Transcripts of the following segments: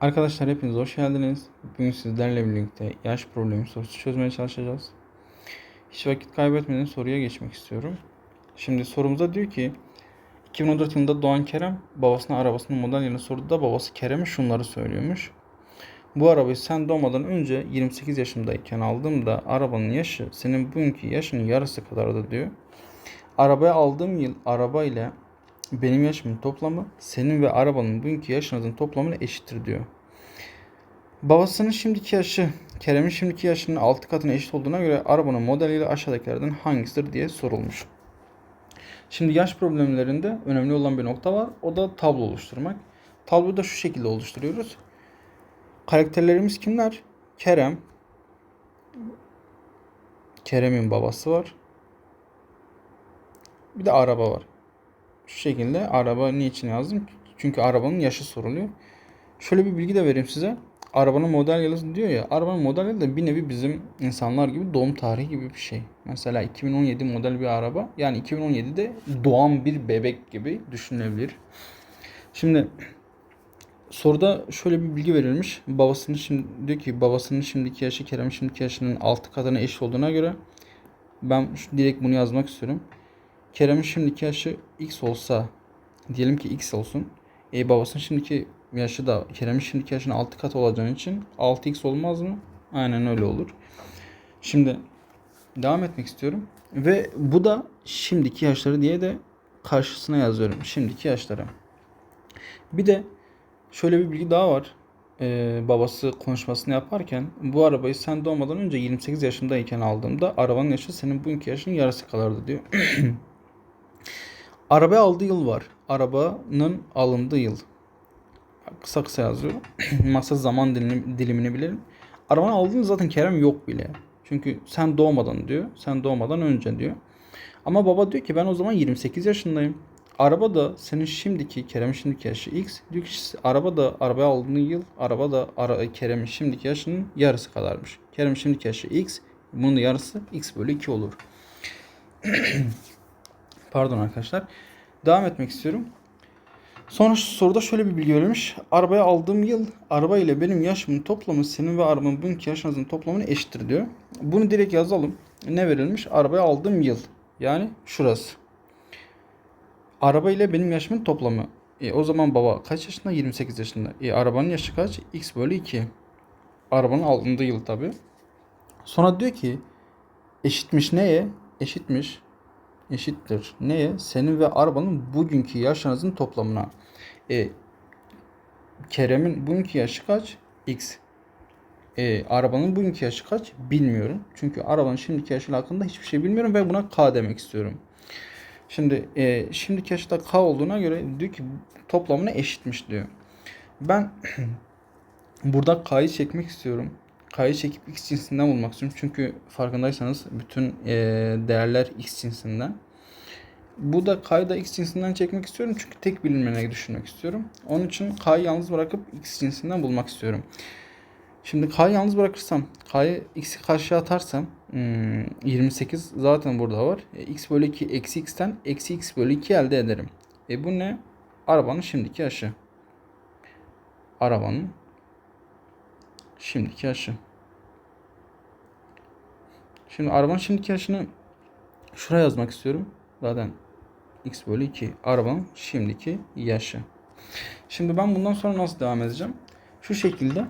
Arkadaşlar hepiniz hoş geldiniz. Bugün sizlerle birlikte yaş problemi sorusu çözmeye çalışacağız. Hiç vakit kaybetmeden soruya geçmek istiyorum. Şimdi sorumuzda diyor ki 2014 yılında doğan Kerem babasına arabasının model yılını sorduğunda babası Kerem'e şunları söylüyormuş. Bu arabayı sen doğmadan önce 28 yaşımdayken aldığımda arabanın yaşı senin bugünkü yaşının yarısı kadardı diyor. Arabaya aldığım yıl araba ile benim yaşımın toplamı senin ve arabanın bugünkü yaşınızın toplamına eşittir diyor. Babasının şimdiki yaşı Kerem'in şimdiki yaşının 6 katına eşit olduğuna göre arabanın modeliyle aşağıdakilerden hangisidir diye sorulmuş. Şimdi yaş problemlerinde önemli olan bir nokta var. O da tablo oluşturmak. Tabloyu da şu şekilde oluşturuyoruz. Karakterlerimiz kimler? Kerem. Kerem'in babası var. Bir de araba var. Şu şekilde araba niçin yazdım? Çünkü arabanın yaşı soruluyor. Şöyle bir bilgi de vereyim size. Arabanın model yılı diyor ya. Arabanın model yılı da bir nevi bizim insanlar gibi doğum tarihi gibi bir şey. Mesela 2017 model bir araba. Yani 2017'de doğan bir bebek gibi düşünülebilir. Şimdi soruda şöyle bir bilgi verilmiş. Babasının şimdi diyor ki babasının şimdiki yaşı Kerem'in şimdiki yaşının 6 katına eşit olduğuna göre ben direkt bunu yazmak istiyorum. Kerem'in şimdiki yaşı X olsa diyelim ki X olsun. E babasının şimdiki yaşı da Kerem'in şimdiki yaşının 6 katı olacağı için 6X olmaz mı? Aynen öyle olur. Şimdi devam etmek istiyorum. Ve bu da şimdiki yaşları diye de karşısına yazıyorum. Şimdiki yaşları. Bir de şöyle bir bilgi daha var. Ee, babası konuşmasını yaparken bu arabayı sen doğmadan önce 28 yaşındayken aldığımda arabanın yaşı senin bugünkü yaşının yarısı kadardı diyor. Araba aldığı yıl var. Arabanın alındığı yıl. Kısa kısa yazıyorum. Masa zaman dilimi, dilimini bilelim. Arabanı aldığın zaten Kerem yok bile. Çünkü sen doğmadan diyor. Sen doğmadan önce diyor. Ama baba diyor ki ben o zaman 28 yaşındayım. Araba da senin şimdiki Kerem'in şimdiki yaşı X. Diyor ki araba da arabaya aldığın yıl araba da ara, Kerem'in şimdiki yaşının yarısı kadarmış. Kerem'in şimdiki yaşı X. Bunun yarısı X bölü 2 olur. Pardon arkadaşlar. Devam etmek istiyorum. Sonra soruda şöyle bir bilgi verilmiş. Arabaya aldığım yıl araba ile benim yaşımın toplamı senin ve arabanın bugünkü yaşınızın toplamına eşittir diyor. Bunu direkt yazalım. Ne verilmiş? Arabaya aldığım yıl. Yani şurası. Araba ile benim yaşımın toplamı. E, o zaman baba kaç yaşında? 28 yaşında. E, arabanın yaşı kaç? X bölü 2. Arabanın alındığı yıl tabi. Sonra diyor ki eşitmiş neye? Eşitmiş eşittir. Neye? Senin ve arabanın bugünkü yaşınızın toplamına. E, Kerem'in bugünkü yaşı kaç? X. E, arabanın bugünkü yaşı kaç? Bilmiyorum. Çünkü arabanın şimdiki yaşı hakkında hiçbir şey bilmiyorum ve buna K demek istiyorum. Şimdi e, şimdiki yaşı da K olduğuna göre diyor ki toplamına eşitmiş diyor. Ben burada K'yı çekmek istiyorum. K'yı çekip X cinsinden bulmak istiyorum. Çünkü farkındaysanız bütün e, değerler X cinsinden. Bu da K'yı da X cinsinden çekmek istiyorum. Çünkü tek bilinmene düşünmek istiyorum. Onun için K'yı yalnız bırakıp X cinsinden bulmak istiyorum. Şimdi K'yı yalnız bırakırsam, K'yı X'i karşıya atarsam hmm, 28 zaten burada var. E, X bölü 2 eksi X'ten eksi X bölü 2 elde ederim. E bu ne? Arabanın şimdiki yaşı. Arabanın şimdiki yaşı. Şimdi arabanın şimdiki yaşını şuraya yazmak istiyorum. Zaten x bölü 2 arabanın şimdiki yaşı. Şimdi ben bundan sonra nasıl devam edeceğim? Şu şekilde.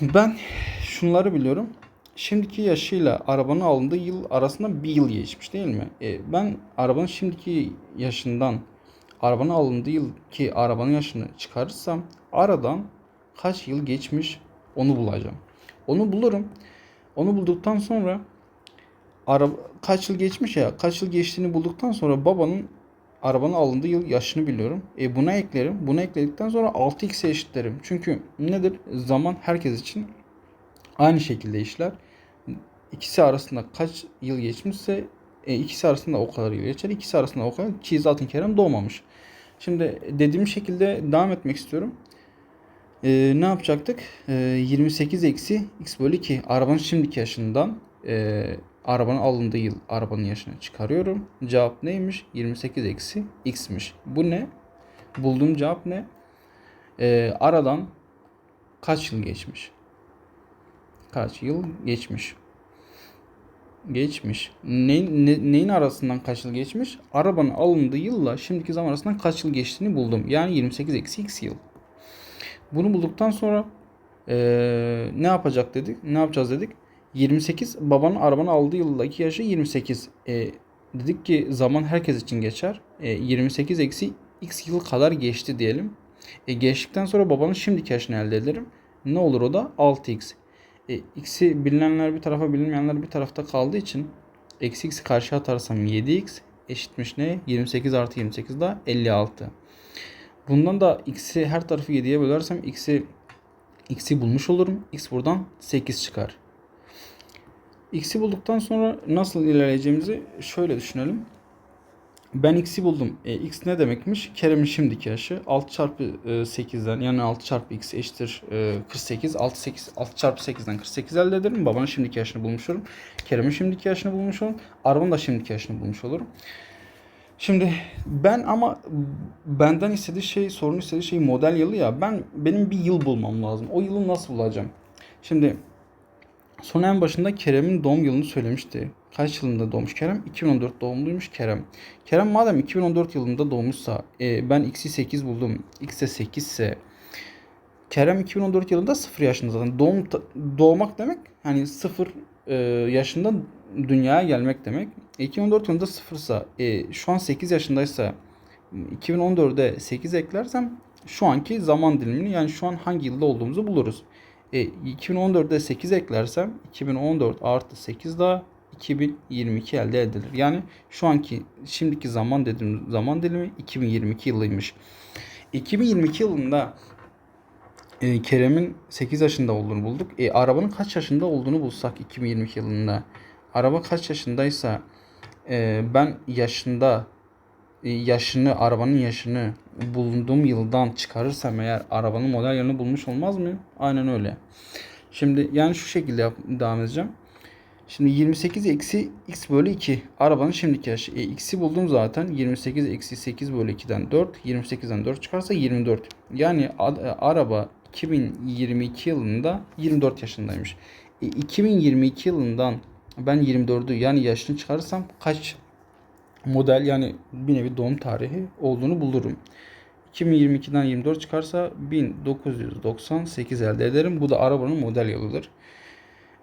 Ben şunları biliyorum. Şimdiki yaşıyla arabanın alındığı yıl arasında bir yıl geçmiş değil mi? E, ben arabanın şimdiki yaşından arabanın alındığı yıl ki arabanın yaşını çıkarırsam aradan kaç yıl geçmiş onu bulacağım. Onu bulurum. Onu bulduktan sonra araba kaç yıl geçmiş ya kaç yıl geçtiğini bulduktan sonra babanın arabanın alındığı yıl yaşını biliyorum. E buna eklerim. Buna ekledikten sonra 6x'e eşitlerim. Çünkü nedir? Zaman herkes için aynı şekilde işler. İkisi arasında kaç yıl geçmişse e, ikisi arasında o kadar yıl geçer. İkisi arasında o kadar ki zaten Kerem doğmamış. Şimdi dediğim şekilde devam etmek istiyorum. Ee, ne yapacaktık? Ee, 28 eksi x bölü 2. Arabanın şimdiki yaşından e, arabanın alındığı yıl arabanın yaşını çıkarıyorum. Cevap neymiş? 28 eksi x'miş. Bu ne? Bulduğum cevap ne? Ee, aradan kaç yıl geçmiş? Kaç yıl geçmiş? Geçmiş. Neyin, ne- neyin arasından kaç yıl geçmiş? Arabanın alındığı yılla şimdiki zaman arasından kaç yıl geçtiğini buldum. Yani 28 eksi x yıl. Bunu bulduktan sonra eee, ne yapacak dedik? Ne yapacağız dedik? 28 babanın arabanı aldığı yıldaki yaşı 28. E, dedik ki zaman herkes için geçer. E, 28 eksi x yıl kadar geçti diyelim. E, geçtikten sonra babanın şimdiki yaşını elde ederim. Ne olur o da 6x. E, x'i bilinenler bir tarafa bilinmeyenler bir tarafta kaldığı için eksi x'i karşıya atarsam 7x eşitmiş ne? 28 artı 28 da 56. Bundan da x'i her tarafı 7'ye bölersem x'i x'i bulmuş olurum. x buradan 8 çıkar. X'i bulduktan sonra nasıl ilerleyeceğimizi şöyle düşünelim. Ben x'i buldum. E, x ne demekmiş? Kerem'in şimdiki yaşı 6 çarpı e, 8'den yani 6 çarpı x eşittir e, 48. 6, 8, 6 çarpı 8'den 48 elde ederim. Babanın şimdiki yaşını bulmuş olurum. Kerem'in şimdiki yaşını bulmuş olurum. Arabanın da şimdiki yaşını bulmuş olurum. Şimdi ben ama benden istediği şey, sorun istediği şey model yılı ya. Ben benim bir yıl bulmam lazım. O yılı nasıl bulacağım? Şimdi Son en başında Kerem'in doğum yılını söylemişti. Kaç yılında doğmuş Kerem? 2014 doğumluymuş Kerem. Kerem madem 2014 yılında doğmuşsa e, ben x'i 8 buldum. x de 8 ise Kerem 2014 yılında 0 yaşında zaten. Doğum, doğmak demek hani 0 e, yaşında dünyaya gelmek demek. E, 2014 yılında 0 ise e, şu an 8 yaşındaysa 2014'e 8 eklersem şu anki zaman dilimini yani şu an hangi yılda olduğumuzu buluruz. E, 2014'de 8 eklersem 2014 artı 8 daha 2022 elde edilir. Yani şu anki şimdiki zaman dediğim zaman dilimi 2022 yılıymış. 2022 yılında e, Kerem'in 8 yaşında olduğunu bulduk. E, arabanın kaç yaşında olduğunu bulsak 2022 yılında. Araba kaç yaşındaysa e, ben yaşında e, yaşını, arabanın yaşını bulunduğum yıldan çıkarırsam eğer arabanın model yılını bulmuş olmaz mıyım? Aynen öyle. Şimdi yani şu şekilde yap, devam edeceğim. Şimdi 28 eksi x bölü 2 arabanın şimdiki yaşı. E, x'i buldum zaten. 28 eksi 8 bölü 2'den 4. 28'den 4 çıkarsa 24. Yani e, araba 2022 yılında 24 yaşındaymış. E, 2022 yılından ben 24'ü yani yaşını çıkarırsam kaç model yani bir nevi doğum tarihi olduğunu bulurum. 2022'den 24 çıkarsa 1998 elde ederim. Bu da arabanın model yılıdır.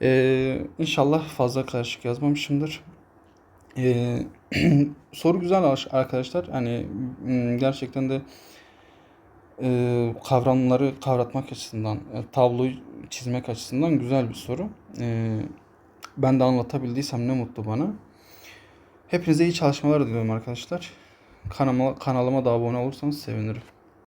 Ee, inşallah fazla karışık yazmamışımdır. Ee, soru güzel arkadaşlar. Hani m, gerçekten de e, kavramları kavratmak açısından, e, tabloyu çizmek açısından güzel bir soru. Ee, ben de anlatabildiysem ne mutlu bana. Hepinize iyi çalışmalar diliyorum arkadaşlar. Kanalıma, kanalıma da abone olursanız sevinirim.